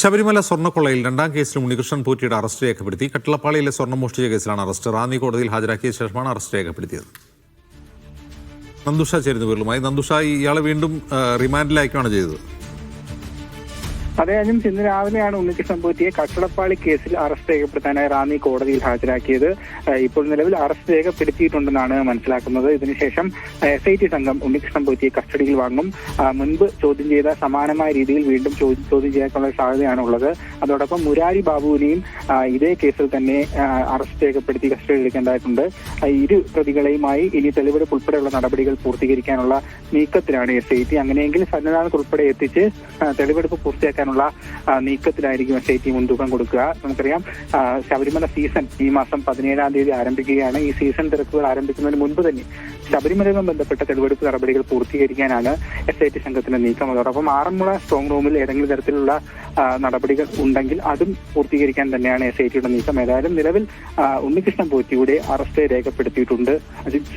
ശബരിമല സ്വർണക്കൊള്ളയിൽ രണ്ടാം കേസിൽ ഉണ്ണികൃഷ്ണൻ പൂറ്റിയുടെ അറസ്റ്റ് രേഖപ്പെടുത്തി. കട്ടിളപ്പാളിയിലെ സ്വർണം മോഷ്ടിച്ച കേസിലാണ് അറസ്റ്റ്. റാന്നി കോടതിയിൽ ഹാജരാക്കിയ ശേഷമാണ് അറസ്റ്റ് രേഖപ്പെടുത്തിയത്. നന്ദുഷ ചേരുന്ന പേരിലുമായി നന്ദുഷ ഇയാളെ വീണ്ടും റിമാൻഡിലയക്കുകയാണ് ചെയ്തത്. അതേ അജം ഇന്ന് രാവിലെയാണ് ഉണ്ണിക്ക് സംഭവത്തിയെ കച്ചടപ്പാളി കേസിൽ അറസ്റ്റ് രേഖപ്പെടുത്താനായി റാന്നി കോടതിയിൽ ഹാജരാക്കിയത്. ഇപ്പോൾ നിലവിൽ അറസ്റ്റ് രേഖപ്പെടുത്തിയിട്ടുണ്ടെന്നാണ് മനസ്സിലാക്കുന്നത്. ഇതിനുശേഷം എസ് ഐ ടി സംഘം ഉണ്ണിക്ക് സംഭവത്തിയെ കസ്റ്റഡിയിൽ വാങ്ങും. മുൻപ് ചോദ്യം ചെയ്ത സമാനമായ രീതിയിൽ വീണ്ടും ചോദ്യം ചെയ്യാനുള്ള സാധ്യതയാണ് ഉള്ളത്. അതോടൊപ്പം മുരാരി ബാബുവിനെയും ഇതേ കേസിൽ തന്നെ അറസ്റ്റ് രേഖപ്പെടുത്തി കസ്റ്റഡിയിൽ എടുക്കേണ്ടതായിട്ടുണ്ട്. ഇരു പ്രതികളെയുമായി ഇനി തെളിവെടുപ്പ് ഉൾപ്പെടെയുള്ള നടപടികൾ പൂർത്തീകരിക്കാനുള്ള നീക്കത്തിലാണ് എസ് ഐ ടി. അങ്ങനെയെങ്കിൽ സന്നിധാനത്ത് ഉൾപ്പെടെ എത്തിച്ച് തെളിവെടുപ്പ് പൂർത്തിയാക്കാനുള്ള ആ, നീക്കത്തിലായിരിക്കും എസ് ഐ ടി മുൻതൂക്കം കൊടുക്കുക. നമുക്കറിയാം ശബരിമല സീസൺ ഈ മാസം പതിനേഴാം തീയതി ആരംഭിക്കുകയാണ്. ഈ സീസൺ തിരക്കുകൾ ആരംഭിക്കുന്നതിന് മുൻപ് തന്നെ ശബരിമലയുമായി ബന്ധപ്പെട്ട തെളിവെടുപ്പ് നടപടികൾ പൂർത്തീകരിക്കാനാണ് എസ് ഐ ടി സംഘത്തിന്റെ നീക്കം അതോടൊപ്പം ആറന്മുള സ്ട്രോങ് റൂമിൽ ഏതെങ്കിലും തരത്തിലുള്ള നടപടികൾ ഉണ്ടെങ്കിൽ അതും പൂർത്തീകരിക്കാൻ തന്നെയാണ് എസ് ഐ ടിയുടെ നീക്കം. ഏതായാലും നിലവിൽ ഉണ്ണികൃഷ്ണൻ പോറ്റിയുടെ അറസ്റ്റ് രേഖപ്പെടുത്തിയിട്ടുണ്ട്. അജിത്